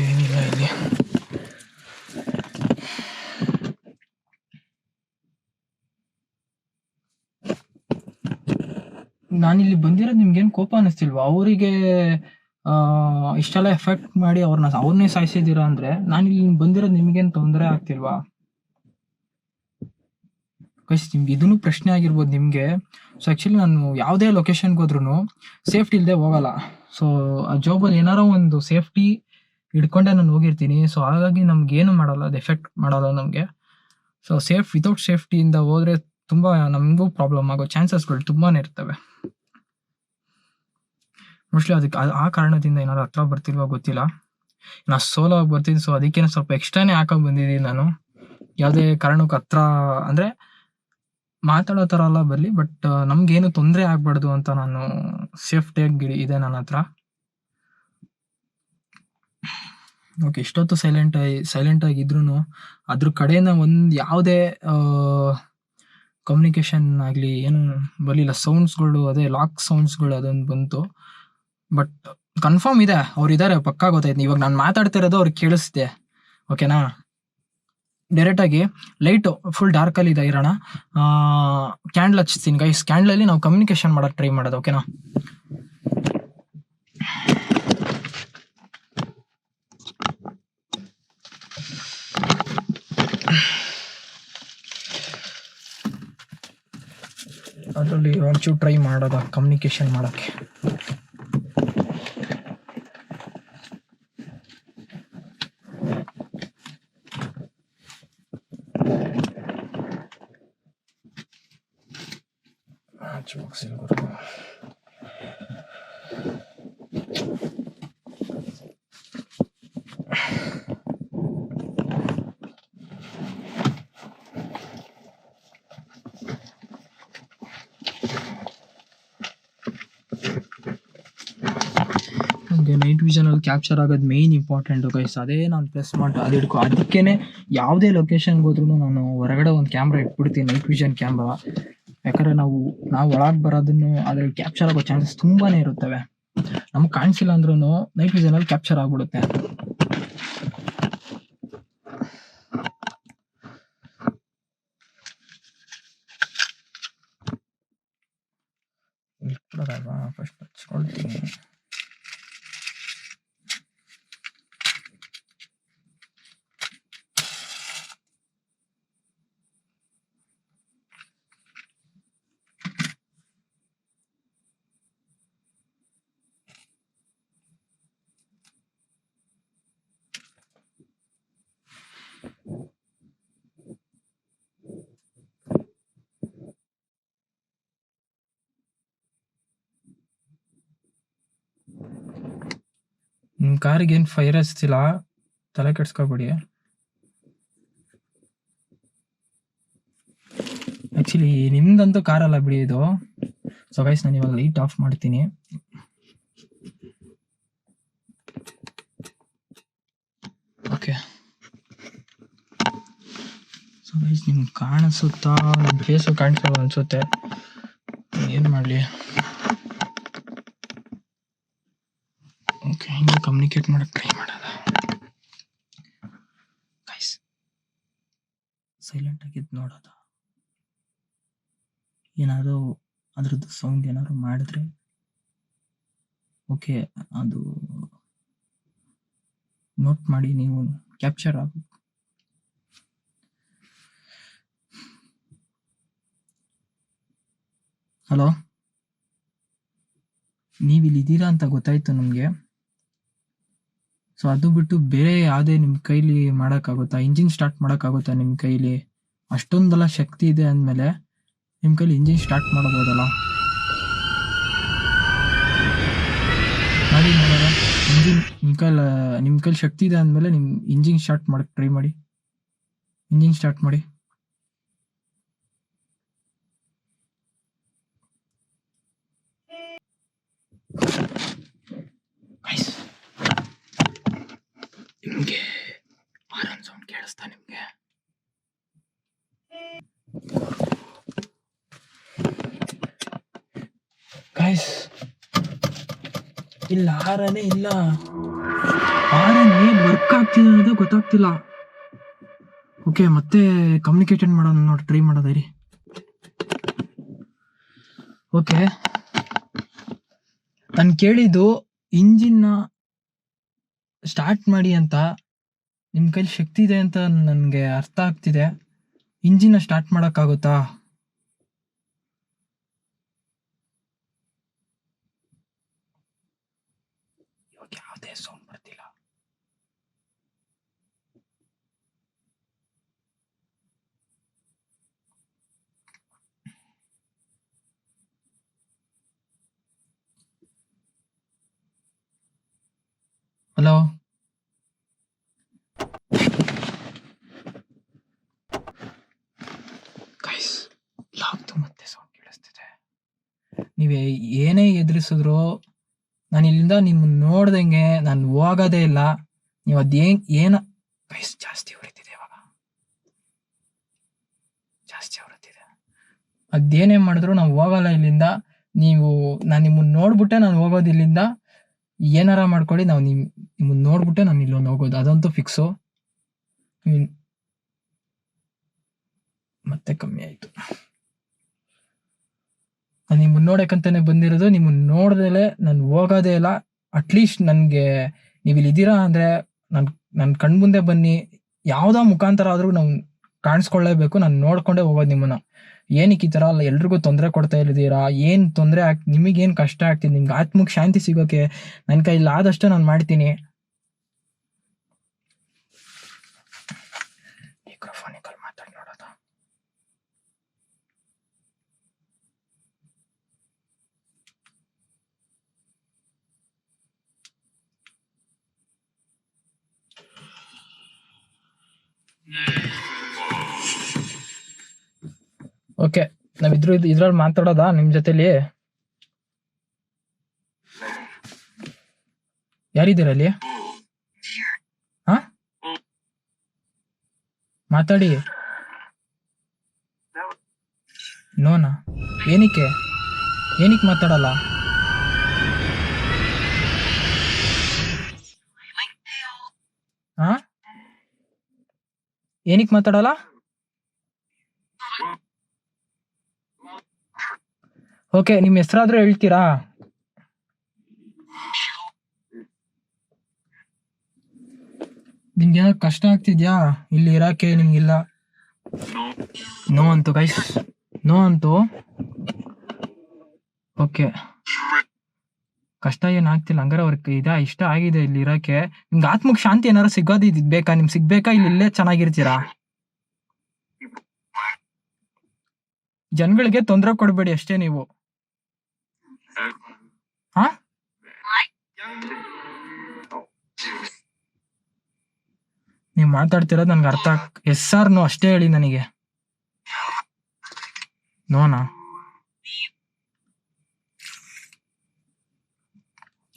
ಏನಿಲ್ಲ ಇಲ್ಲಿ. ನಾನಿಲ್ಲಿ ಬಂದಿರೋದು ನಿಮ್ಗೇನು ಕೋಪ ಅನ್ನಿಸ್ತಿಲ್ವಾ ಅವರಿಗೆ ಇಷ್ಟೆಲ್ಲ ಎಫೆಕ್ಟ್ ಮಾಡಿ ಅವ್ರನ್ನ ಅವ್ರನ್ನೇ ಸಾಯಿಸಿದ್ದೀರಾ ಅಂದ್ರೆ ಇಲ್ಲಿ ಬಂದಿರೋದು ನಿಮಗೇನು ತೊಂದರೆ ಆಗ್ತಿಲ್ವಾ? ನಿಮ್ಗೆ ಇದನ್ನು ಪ್ರಶ್ನೆ ಆಗಿರ್ಬೋದು ನಿಮಗೆ. ಸೊ ಆ್ಯಕ್ಚುಲಿ ನಾನು ಯಾವುದೇ ಲೊಕೇಶನ್ಗೆ ಹೋದ್ರೂ ಸೇಫ್ಟಿ ಇಲ್ಲದೆ ಹೋಗಲ್ಲ. ಸೊ ಆ ಜಾಬಲ್ಲಿ ಏನಾರೋ ಒಂದು ಸೇಫ್ಟಿ ಹಿಡ್ಕೊಂಡೆ ನಾನು ಹೋಗಿರ್ತೀನಿ. ಸೊ ಹಾಗಾಗಿ ನಮ್ಗೆ ಏನು ಮಾಡಲ್ಲ, ಅದು ಎಫೆಕ್ಟ್ ಮಾಡಲ್ಲ ನಮಗೆ. ಸೊ ಸೇಫ್ ವಿತೌಟ್ ಸೇಫ್ಟಿಯಿಂದ ಹೋದ್ರೆ ತುಂಬ ನಮಗೂ ಪ್ರಾಬ್ಲಮ್ ಆಗೋ ಚಾನ್ಸಸ್ಗಳು ತುಂಬಾ ಇರ್ತವೆ. ಮೋಸ್ಟ್ಲಿ ಅದಕ್ಕೆ ಆ- ಕಾರಣದಿಂದ ಏನಾದ್ರು ಹತ್ರ ಬರ್ತಿಲ್ವೋ ಗೊತ್ತಿಲ್ಲ. ನಾ ಸೋಲೋ ಆಗಿ ಬರ್ತೀನಿ ಸೊ ಅದಕ್ಕೇನೆ ಸ್ವಲ್ಪ ಎಕ್ಸ್ಟ್ರಾನೇ ಹಾಕೊಂಡು ಬಂದಿದ್ದೀನಿ ನಾನು. ಯಾವುದೇ ಕಾರಣಕ್ಕೆ ಹತ್ರ, ಅಂದರೆ ಮಾತಾಡೋ ಥರ ಎಲ್ಲ ಬರಲಿ ಬಟ್ ನಮಗೇನು ತೊಂದರೆ ಆಗಬಾರ್ದು ಅಂತ ನಾನು ಸೇಫ್ಟಿಯಾಗಿ ಇದೆ ನನ್ನ ಹತ್ರ. ಓಕೆ ಇಷ್ಟೊತ್ತು ಸೈಲೆಂಟ್ ಆಗಿ ಸೈಲೆಂಟ್ ಆಗಿದ್ರು ಅದ್ರ ಕಡೆಯಿಂದ ಒಂದು ಯಾವುದೇ ಕಮ್ಯುನಿಕೇಶನ್ ಆಗಲಿ, ಏನು ಬರಲಿಲ್ಲ. ಸೌಂಡ್ಸ್ಗಳು ಅದೇ ಲಾಕ್ ಸೌಂಡ್ಸ್ಗಳು ಅದೊಂದು ಬಂತು. ಬಟ್ ಕನ್ಫರ್ಮ್ ಇದೆ. ಅವ್ರು ಇದ್ದಾರೆ ಪಕ್ಕಾ ಗೊತ್ತಾಯ್ತು ಇವಾಗ ನಾನು ಮಾತಾಡ್ತಿರೋದು ಅವ್ರಿಗೆ ಕೇಳಿಸ್ತೆ ಓಕೆನಾ ಡೈರೆಕ್ಟಾಗಿ ಲೈಟು ಫುಲ್ ಡಾರ್ಕಲ್ಲಿ ಇದೆ ಇರೋಣ. ಕ್ಯಾಂಡ್ಲ್ ಹಚ್ತೀನಿ ಗೈಸ್ ಕ್ಯಾಂಡ್ಲಲ್ಲಿ ನಾವು ಕಮ್ಯುನಿಕೇಶನ್ ಮಾಡೋಕೆ ಟ್ರೈ ಮಾಡೋದು ಓಕೆನಾ ಅದರಲ್ಲಿ ಒಂಚೂರು ಟ್ರೈ ಮಾಡೋದ ಕಮ್ಯುನಿಕೇಶನ್ ಮಾಡೋಕ್ಕೆ? ನಮಗೆ ನೈಟ್ ವಿಷನಲ್ಲಿ ಕ್ಯಾಪ್ಚರ್ ಆಗೋದು ಮೇಯ್ನ್ ಇಂಪಾರ್ಟೆಂಟ್ ಗೈಸ್ ಅದೇ ನಾನು ಪ್ರೆಸ್ ಮಾಡಿ ಅದು ಹಿಡ್ಕೊ ಅದಕ್ಕೇನೆ ಯಾವುದೇ ಲೊಕೇಶನ್ಗೆ ಹೋದ್ರೂ ನಾನು ಹೊರಗಡೆ ಒಂದು ಕ್ಯಾಮ್ರಾ ಇಟ್ಬಿಡ್ತೀನಿ ನೈಟ್ ವಿಷನ್ ಕ್ಯಾಮ್ರಾ ಯಾಕಂದರೆ ನಾವು ನಾವು ಒಳಗ್ ಬರೋದನ್ನು ಅದ್ರಲ್ಲಿ ಕ್ಯಾಪ್ಚರ್ ಆಗೋ ಚಾನ್ಸಸ್ ತುಂಬಾನೇ ಇರುತ್ತವೆ. ನಮ್ಗೆ ಕಾಣಿಸಿಲ್ಲ ಅಂದ್ರೂ ನೈಟ್ ವಿಷನಲ್ಲಿ ಕ್ಯಾಪ್ಚರ್ ಆಗ್ಬಿಡುತ್ತೆ. ಫಸ್ಟ್ ಹಚ್ಕೊಳ್ತೀನಿ ಕಾರಿಗೆ ಏನು ಫೈರ್ ಹಚ್ತಿಲ್ಲ ತಲೆ ಕೆಡ್ಸ್ಕೊಬೇಡಿ. ಆ್ಯಕ್ಚುಲಿ ನಿಮ್ದಂತೂ ಕಾರಲ್ಲ ಬಿಡಿ ಇದು. ಸೊ ಗೈಸ್ ನಾನು ಇವಾಗ ಲೈಟ್ ಆಫ್ ಮಾಡ್ತೀನಿ. ಓಕೆ ಸೊ ಗೈಸ್ ನಿಮ್ಗೆ ಕಾಣಿಸುತ್ತಾ? ನಿಮ್ಮ ಫೇಸು ಅನ್ಸುತ್ತೆ? ಏನು ಮಾಡಲಿ ಓಕೆ ಹಿಂಗೆ ಕಮ್ಯುನಿಕೇಟ್ ಮಾಡಕ್ ಟ್ರೈ ಗೈಸ್ ಸೈಲೆಂಟ್ ಆಗಿದ್ ನೋಡೋದ. ಏನಾದ್ರು ಅದ್ರದ್ದು ಸೌಂಡ್ ಏನಾದ್ರು ಮಾಡಿದ್ರೆ ಓಕೆ ಅದು ನೋಟ್ ಮಾಡಿ ನೀವು ಕ್ಯಾಪ್ಚರ್ ಆಗಬೇಕು ಹಲೋ ನೀವು ಇಲ್ಲಿ ಇದ್ದೀರಾ ಅಂತ ಗೊತ್ತಾಯ್ತು ನಮಗೆ. ಸೊ ಅದು ಬಿಟ್ಟು ಬೇರೆ ಯಾವುದೇ ನಿಮ್ಮ ಕೈಲಿ ಮಾಡೋಕ್ಕಾಗುತ್ತಾ? ಇಂಜಿನ್ ಸ್ಟಾರ್ಟ್ ಮಾಡೋಕ್ಕಾಗುತ್ತಾ ನಿಮ್ಮ ಕೈಲಿ? ಅಷ್ಟೊಂದೆಲ್ಲ ಶಕ್ತಿ ಇದೆ ಅಂದಮೇಲೆ ನಿಮ್ಮ ಕೈಲಿ ಇಂಜಿನ್ ಸ್ಟಾರ್ಟ್ ಮಾಡ್ಬೋದಲ್ಲ? ಮಾಡಿ ನೋಡೋಣ ಇಂಜಿನ್ ನಿಮ್ಮ ಕೈಲಿ ನಿಮ್ಮ ಕೈಲಿ ಶಕ್ತಿ ಇದೆ ಅಂದಮೇಲೆ ನಿಮ್ಮ ಇಂಜಿನ್ ಸ್ಟಾರ್ಟ್ ಮಾಡಕ್ಕೆ ಟ್ರೈ ಮಾಡಿ. ಇಂಜಿನ್ ಸ್ಟಾರ್ಟ್ ಮಾಡಿ. ನಿಮಗೆ? ಹಾರನ್ ಸೌಂಡ್ ಕೇಳಿಸ್ತಾ ನಿಮಗೆ. ಗಾಯ್ಸ್ ಇಲ್ಲ ಆರನೇ ಇಲ್ಲ. ಹಾರನ್ ಏನ್ ವರ್ಕ್ ಆಗ್ತಿದೆ ಅನ್ನೋದು ಗೊತ್ತಾಗ್ತಿಲ್ಲ. ಓಕೆ ಮತ್ತೆ ಕಮ್ಯುನಿಕೇಟನ್ ಮಾಡೋಣ ನೋಡಿ ಟ್ರೈ ಮಾಡೋದೈರಿ ಓಕೆ ನಾನು ಕೇಳಿದ್ದು ಇಂಜಿನ್ನ ಸ್ಟಾರ್ಟ್ ಮಾಡಿ ಅಂತ ನಿಮ್ಮ ಕೈಲಿ ಶಕ್ತಿ ಇದೆ ಅಂತ ನನಗೆ ಅರ್ಥ ಆಗ್ತಿದೆ. ಇಂಜಿನ್ನ ಸ್ಟಾರ್ಟ್ ಮಾಡೋಕ್ಕಾಗುತ್ತಾ ಇವಾಗ ಯಾವುದೇ ಸೌಂಡ್ ಬರ್ತಿಲ್ಲ ಹಲೋ. ಗೈಸ್ ಲಾಕ್ ನೀವೇ ಏನೇ ಎದುರಿಸಿದ್ರು ನಾನು ಇಲ್ಲಿಂದ ನಿಮ್ಮನ್ನ ನೋಡ್ದಂಗೆ ನಾನು ಹೋಗೋದೇ ಇಲ್ಲ. ನೀವು ಅದೇನ್ ಏನ ಗೈಸ್ ಜಾಸ್ತಿ ಹೊಡಿತಿದೆ ಇವಾಗ. ಜಾಸ್ತಿ ಹೊರತಿದೆ ಅದೇನೇ ಮಾಡಿದ್ರು ನಾವು ಹೋಗಲ್ಲ ಇಲ್ಲಿಂದ. ನೀವು ನಾನು ನಿಮ್ಮನ್ನ ನೋಡ್ಬಿಟ್ಟೆ ನಾನು ಹೋಗೋದು ಇಲ್ಲಿಂದ. ಏನಾರ ಮಾಡ್ಕೊಳ್ಳಿ, ನಾವು ನಿಮ್ ನಿಮ್ಮನ್ನ ನೋಡ್ಬಿಟ್ಟೆ ನಾನು ಇಲ್ಲೊಂದು ಹೋಗೋದು. ಅದಂತೂ ಫಿಕ್ಸು ಮತ್ತೆ ಕಮ್ಮಿ ಆಯ್ತು. ನಾನು ನಿಮ್ಮನ್ನ ನೋಡಕ್ಕಂತಾನೆ ಬಂದಿರೋದು ನಿಮ್ಮನ್ನ ನೋಡ್ದಲೆ ನಾನು ಹೋಗೋದೇ ಇಲ್ಲ. ಅಟ್ಲೀಸ್ಟ್ ನನಗೆ ನೀವು ಇಲ್ಲಿ ಇದ್ದೀರಾ ಅಂದ್ರೆ ನನ್ ನನ್ನ ಕಣ್ಮುಂದೆ ಬನ್ನಿ. ಯಾವ್ದೋ ಮುಖಾಂತರ ಆದ್ರೂ ನಾವು ಕಾಣಿಸ್ಕೊಳ್ಳೇಬೇಕು, ನಾನು ನೋಡ್ಕೊಂಡೇ ಹೋಗೋದು ನಿಮ್ಮನ್ನ. ಏನಕ್ಕೆ ಈ ಥರ ಅಲ್ಲ, ಎಲ್ರಿಗೂ ತೊಂದರೆ ಕೊಡ್ತಾ ಇದ್ದೀರಾ ಏನು ತೊಂದರೆ ಆಗ್, ನಿಮಗೇನು ಕಷ್ಟ ಆಗ್ತಿದೆ? ನಿಮ್ಗೆ ಆತ್ಮಕ್ಕೆ ಶಾಂತಿ ಸಿಗೋಕೆ ನನ್ನ ಕೈಲಿ ಆದಷ್ಟು ನಾನು ಮಾಡ್ತೀನಿ. ಮೈಕ್ರೋಫೋನಿಕಲ್ ಓಕೆ ನಾವಿದ್ರು ಇದ್ರಲ್ಲಿ ಮಾತಾಡೋದಾ ನಿಮ್ ಜೊತೆಲಿ? ಯಾರಿದ್ದೀರಲ್ಲಿ ಹಾ? ಮಾತಾಡಿ. ನೋನಾ? ಏನಕ್ಕೆ? ಏನಕ್ಕೆ ಮಾತಾಡಲ್ಲ? ಹಾ? ಏನಕ್ಕೆ ಮಾತಾಡಲ್ಲ? ಓಕೆ ನಿಮ್ಮ ಹೆಸರಾದ್ರೂ ಹೇಳ್ತೀರಾ? ನಿಮ್ಗೆ ಏನಾದ್ರು ಕಷ್ಟ ಆಗ್ತಿದ್ಯಾ? ಇಲ್ಲಿ ಇರಾಕೆ, ನಿಮ್ಗಿಲ್ಲ. ನೋ ಅಂತು ಗೈಸ್ ನೋ ಅಂತು. ಓಕೆ. ಕಷ್ಟ ಏನ್ ಆಗ್ತಿಲ್ಲ, ಹಂಗಾರೆ ಅವ್ರಿಗೆ ಇದ ಇಷ್ಟ ಆಗಿದೆ ಇಲ್ಲಿ ಇರಕ್ಕೆ ನಿಮ್ಗೆ ಆತ್ಮಕ್ ಶಾಂತಿ ಏನಾರು ಸಿಗೋದು ಇದ್, ಬೇಕಾ? ನಿಮ್ಗೆ ಸಿಗ್ಬೇಕಾ? ಇಲ್ಲಿ ಇಲ್ಲೇ ಚೆನ್ನಾಗಿರ್ತೀರಾ? ಜನಗಳಿಗೆ ತೊಂದರೆ ಕೊಡಬೇಡಿ ಅಷ್ಟೇ ನೀವು. ಹಾ ನೀವು ಮಾತಾಡ್ತಿರೋದು ನನ್ಗೆ ಅರ್ಥ ಎಸ್ ಆರ್ ನೋ ಅಷ್ಟೇ ಹೇಳಿ ನನಗೆ. ನೋನಾ?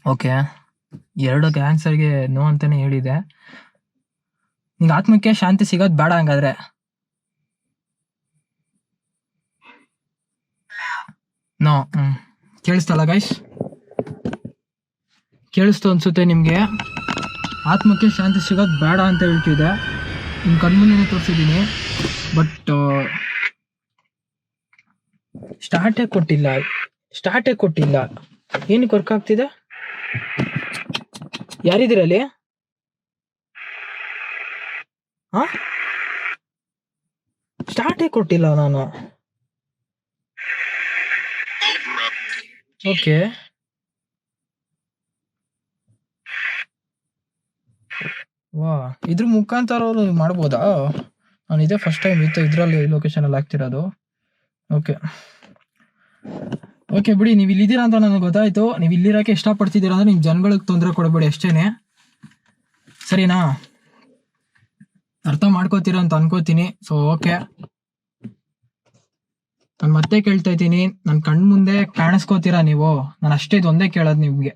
ಓಕೆ. ಎರಡಕ್ಕೆ ಆನ್ಸರ್ಗೆ ನೋ ಅಂತಾನೆ ಹೇಳಿದೆ. ನಿಂಗೆ ಆತ್ಮಕ್ಕೆ ಶಾಂತಿ ಸಿಗೋದು ಬೇಡ ಹಂಗಾದ್ರೆ. ನೋ, ಹ್ಮ್. ಕೇಳಿಸ್ತಲ್ಲ ಗೈಸ್ ಕೇಳಿಸ್ತು ಅನ್ಸುತ್ತೆ ನಿಮಗೆ? ಆತ್ಮಕ್ಕೆ ಶಾಂತಿ ಸಿಗೋದು ಬೇಡ ಅಂತ ಹೇಳ್ತಿದ್ದೆ. ನಿಮ್ಮ ಕಣ್ಮುಂದೆ ತೋರಿಸಿದ್ದೀನಿ. ಬಟ್ ಸ್ಟಾರ್ಟೇ ಕೊಟ್ಟಿಲ್ಲ. ಸ್ಟಾರ್ಟೇ ಕೊಟ್ಟಿಲ್ಲ. ಏನು ವರ್ಕ್ ಆಗ್ತಿದೆ? ಯಾರಿದ್ದೀರಲ್ಲಿ? ಹಾ ಸ್ಟಾರ್ಟೇ ಕೊಟ್ಟಿಲ್ಲ ನಾನು. ಓಕೆ ವಾ ಇದ್ರ ಮುಖಾಂತರ ಅವ್ರು ಮಾಡ್ಬೋದಾ? ನಾನು ಇದೇ ಫಸ್ಟ್ ಟೈಮ್ ಇತ್ತು ಇದರಲ್ಲಿ ಲೊಕೇಶನ್ ಅಲ್ಲಿ ಹಾಕ್ತಿರೋದು. ಓಕೆ ಓಕೆ ಬಿಡಿ, ನೀವು ಇಲ್ಲಿದ್ದೀರಾ ಅಂತ ನನಗೆ ಗೊತ್ತಾಯ್ತು. ನೀವು ಇಲ್ಲಿರೋಕೆ ಇಷ್ಟಪಡ್ತಿದ್ದೀರಾ ಅಂದ್ರೆ ನಿಮ್ಮ ಜನಗಳಿಗೆ ತೊಂದರೆ ಕೊಡಬೇಡಿ ಅಷ್ಟೇನೆ. ಸರಿನಾ? ಅರ್ಥ ಮಾಡ್ಕೋತೀರಾ ಅಂತ ಅನ್ಕೋತೀನಿ. ಸೊ ಓಕೆ ನಾನು ಮತ್ತೆ ಕೇಳ್ತಾ ಇದ್ದೀನಿ ನನ್ನ ಕಣ್ ಮುಂದೆ ಕಾಣಿಸ್ಕೋತೀರಾ ನೀವು? ನಾನು ಅಷ್ಟೇ ಒಂದೇ ಕೇಳೋದು ನಿಮ್ಗೆ.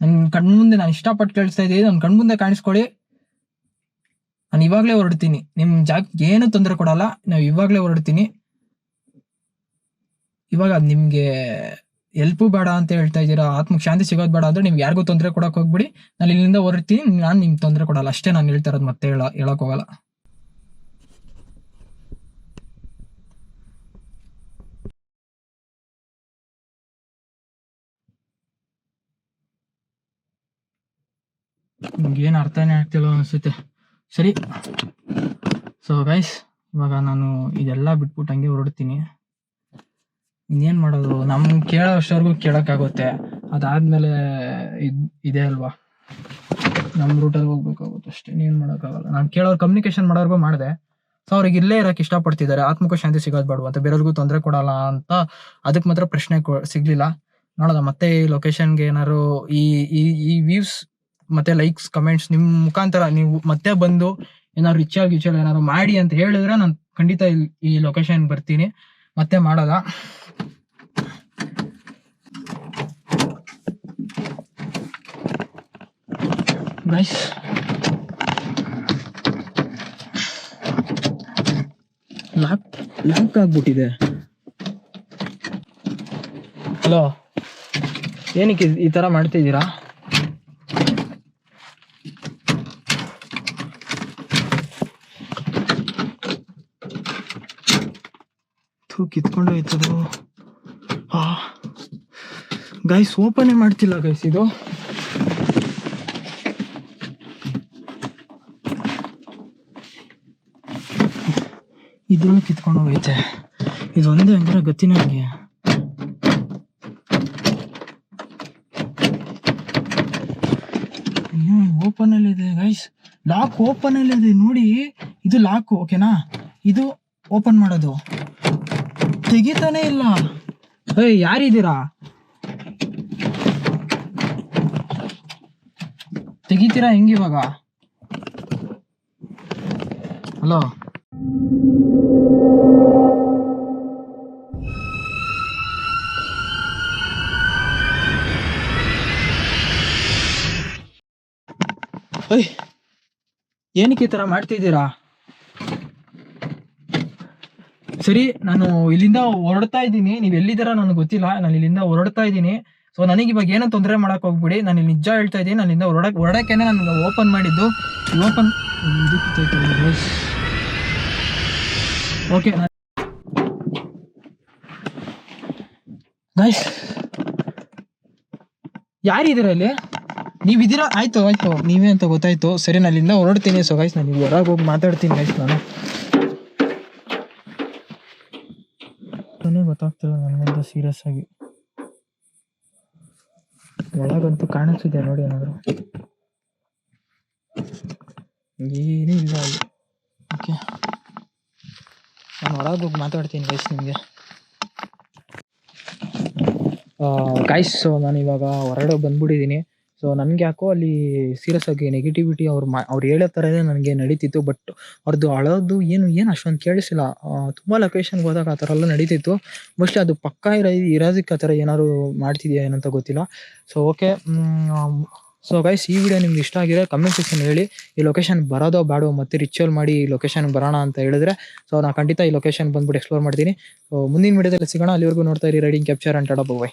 ನನ್ನ ಕಣ್ ಮುಂದೆ ನಾನು ಇಷ್ಟಪಟ್ಟು ಕೇಳಿಸ್ತಾ ಇದ್ದೀನಿ ನನ್ನ ಕಣ್ ಮುಂದೆ ಕಾಣಿಸ್ಕೊಳ್ಳಿ ನಾನು ಇವಾಗಲೇ ಹೊರಡ್ತೀನಿ. ನಿಮ್ಮ ಜಾಗ ಏನು ತೊಂದರೆ ಕೊಡಲ್ಲ. ನಾವು ಇವಾಗಲೇ ಹೊರಡ್ತೀನಿ. ಇವಾಗ ಅದು ನಿಮ್ಗೆ ಎಲ್ಪು ಬೇಡ ಅಂತ ಹೇಳ್ತಾ ಇದ್ದೀರಾ ಆತ್ಮಕ್ಕೆ ಶಾಂತಿ ಸಿಗೋದು ಬೇಡ ಅಂದ್ರೆ ನಿಮ್ಗೆ ಯಾರಿಗೂ ತೊಂದರೆ ಕೊಡಕ್ ಹೋಗ್ಬಿಡಿ. ನಾನು ಇಲ್ಲಿಂದ ಹೊರಡ್ತೀನಿ. ನಾನು ನಿಮ್ಗೆ ತೊಂದರೆ ಕೊಡಲ್ಲ. ಅಷ್ಟೇ ನಾನು ಹೇಳ್ತಾ ಇರೋದು ಮತ್ತೆ ಹೇಳ, ಹೇಳಕ್ ಹೋಗಲ್ಲ. ನಿಮ್ಗೆ ಏನು ಅರ್ಥನೇ ಆಗ್ತಿಲ್ಲ ಅನಿಸುತ್ತೆ ಸರಿ ಸೊ ಗೈಸ್ ಇವಾಗ ನಾನು ಇದೆಲ್ಲ ಬಿಟ್ಬಿಟ್ಟು ಹಂಗೆ ಹೊರಡ್ತೀನಿ ಇನ್ನೇನು ಮಾಡೋದು ನಮ್ಮ ಕೇಳೋ ಅಷ್ಟವರೆಗೂ ಕೇಳೋಕ್ಕಾಗುತ್ತೆ ಅದಾದಮೇಲೆ ಇದು ಇದೆ ಅಲ್ವಾ ನಮ್ಮ ರೂಟಲ್ಲಿ ಹೋಗ್ಬೇಕಾಗುತ್ತೆ ಅಷ್ಟೇ ಏನು ಮಾಡೋಕ್ಕಾಗಲ್ಲ ನಾನು ಕೇಳೋರು ಕಮ್ಯುನಿಕೇಶನ್ ಮಾಡೋರ್ಗೂ ಮಾಡಿದೆ ಸೊ ಅವ್ರಿಗೆ ಇಲ್ಲೇ ಇರೋಕ್ಕೆ ಇಷ್ಟಪಡ್ತಿದ್ದಾರೆ ಆತ್ಮಕ ಶಾಂತಿ ಸಿಗೋದು ಬೇಡವಾ ಅಂತ ಬೇರೆಯವ್ರಿಗೂ ತೊಂದರೆ ಕೊಡಲ್ಲ ಅಂತ ಅದಕ್ಕೆ ಮಾತ್ರ ಪ್ರಶ್ನೆ ಕೊ- ಸಿಗ್ಲಿಲ್ಲ ನೋಡೋದ ಮತ್ತೆ ಈ ಲೊಕೇಶನ್ಗೆ ಏನಾದ್ರು ಈ ಈ ಈ ವ್ಯೂಸ್ ಮತ್ತೆ ಲೈಕ್ಸ್ ಕಮೆಂಟ್ಸ್ ನಿಮ್ಮ ಮುಖಾಂತರ ನೀವು ಮತ್ತೆ ಬಂದು ಏನಾದ್ರು ರಿಚಲ್ ಗಿಚಲ್ ಏನಾದ್ರು ಮಾಡಿ ಅಂತ ಹೇಳಿದ್ರೆ ನಾನು ಖಂಡಿತ ಈ ಲೊಕೇಶನ್ ಬರ್ತೀನಿ. ಮತ್ತೆ ಮಾಡಲ್ಲ ಲಾಕ್ ಲಾಕ್ ಆಗ್ಬಿಟ್ಟಿದೆ. ಹಲೋ ಏನಕ್ಕೆ ಈ ತರ ಮಾಡ್ತಿದ್ದೀರಾ? ಕಿತ್ಕೊಂಡು ಹೋಯ್ತದು. ಆ ಗೈಸ್ ಓಪನೇ ಮಾಡ್ತಿಲ್ಲ ಗೈಸ್ ಇದು? ಇದ್ರೂ ಕಿತ್ಕೊಂಡು ಹೋಗೈತೆ. ಇದು ಒಂದೇ ಅಂದ್ರೆ ಗತಿ ನನಗೆ ಓಪನ್ ಅಲ್ಲಿ ಇದೆ ಗೈಸ್ ಲಾಕ್ ಓಪನ್ ಅಲ್ಲಿ ಇದೆ, ನೋಡಿ. ಇದು ಲಾಕ್ ಓಕೆನಾ ಇದು ಓಪನ್ ಮಾಡೋದು. ತೆಗಿತಾನೆ ಇಲ್ಲ. ಏಯ್ ಯಾರಿದ್ದೀರಾ? ತೆಗಿತೀರಾ ಹೆಂಗಿವಾಗ ಹಲೋ? ಏಯ್ ಏನಕ್ಕೆ ಈ ಥರ ಮಾಡ್ತಿದ್ದೀರಾ? ಸರಿ, ನಾನು ಇಲ್ಲಿಂದ ಹೊರಡ್ತಾ ಇದ್ದೀನಿ. ನೀವು ಎಲ್ಲಿದ್ದೀರ ನನಗೆ ಗೊತ್ತಿಲ್ಲ. ನಾನು ಇಲ್ಲಿಂದ ಹೊರಡ್ತಾ ಇದ್ದೀನಿ. ಸೊ ನನಗೆ ಇವಾಗ ಏನೋ ತೊಂದರೆ ಮಾಡಕ್ ಹೋಗ್ಬಿಡಿ. ನಾನು ನಿಜ ಹೇಳ್ತಾ ಇದ್ದೀನಿ. ನಾನು ಇಲ್ಲಿಂದ ಹೊರಡಕ್ಕೆ ನಾನು ಓಪನ್ ಮಾಡಿದ್ದು. ಓಪನ್ ಓಕೆ ಗೈಸ್ ಯಾರಿದ್ದೀರಾ ಇಲ್ಲಿ? ನೀವಿದ್ದೀರಾ ಆಯ್ತು ಆಯ್ತು. ನೀವೇ ಅಂತ ಗೊತ್ತಾಯ್ತು. ಸರಿ ನಾನು ಇಲ್ಲಿಂದ ಹೊರಡ್ತೀನಿ. ಸೊ ಗೈಸ್ ನಾನು ಹೊರಗೆ ಹೋಗಿ ಮಾತಾಡ್ತೀನಿ ಗೈಸ್ ನಾನು ನನಗೆ ಗೊತ್ತಾಗ್ತಿಲ್ಲ ನನಗಂತ ಸೀರಿಯಸ್ ಆಗಿ. ಒಳಗಂತೂ ಕಾಣಿಸ್ತಿದೆ ನೋಡಿ ಏನಾದ್ರು. ಏನೂ ಇಲ್ಲ ಅಲ್ಲಿ. ಓಕೆ ನಾನು ಒಳಗೆ ಹೋಗಿ ಮಾತಾಡ್ತೀನಿ ಗೈಸ್ ನಿಮಗೆ. ಗೈಸ್ ನಾನು ಇವಾಗ ಹೊರಗಡೆ ಬಂದ್ಬಿಟ್ಟಿದ್ದೀನಿ ಸೊ ನನಗೆ ಯಾಕೋ ಅಲ್ಲಿ ಸೀರಿಯಸ್ ಆಗಿ ನೆಗೆಟಿವಿಟಿ ಅವ್ರು ಮಾ ಅವ್ರು ಹೇಳೋ ಥರನೇ ನನಗೆ ನಡೀತಿತ್ತು. ಬಟ್ ಅವ್ರದ್ದು ಅಳೋದು ಏನು ಏನು ಅಷ್ಟೊಂದು ಕೇಳಿಸಿಲ್ಲ ತುಂಬ ಲೊಕೇಶನ್ಗೆ ಹೋದಾಗ ಆ ಥರ ಎಲ್ಲ ನಡೀತಿತ್ತು. ಮೋಸ್ಟ್ಲಿ ಅದು ಪಕ್ಕ ಇರೋ ಇರೋದಕ್ಕೆ ಆ ಥರ ಏನಾದ್ರು ಮಾಡ್ತಿದ್ಯಾ ಏನಂತ ಗೊತ್ತಿಲ್ಲ. ಸೊ ಓಕೆ ಸೊ ಗೈಸ್ ಈ ವಿಡಿಯೋ ನಿಮ್ಗೆ ಇಷ್ಟ ಆಗಿದೆ ಕಮೆಂಟ್ ಸೆಕ್ಷನ್ ಹೇಳಿ. ಈ ಲೊಕೇಶನ್ ಬರೋದೋ ಬೇಡೋ ಮತ್ತೆ ರಿಚುವಲ್ ಮಾಡಿ ಈ ಲೊಕೇಶನ್ ಬರೋಣ ಅಂತ ಹೇಳಿದ್ರೆ. ಸೊ ನಾನು ಖಂಡಿತ ಈ ಲೊಕೇಶನ್ ಬಂದ್ಬಿಟ್ಟು ಎಕ್ಸ್ಪ್ಲೋರ್ ಮಾಡ್ತೀನಿ. ಸೊ ಮುಂದಿನ ವಿಡಿಯೋದಲ್ಲಿ ಸಿಗೋಣ. ಅಲ್ಲಿವರೆಗೂ ನೋಡ್ತಾ ಇರಿ ರೈಡಿಂಗ್ ಕ್ಯಾಪ್ಚರ್ ಅಂಟಾಡ ಬೈ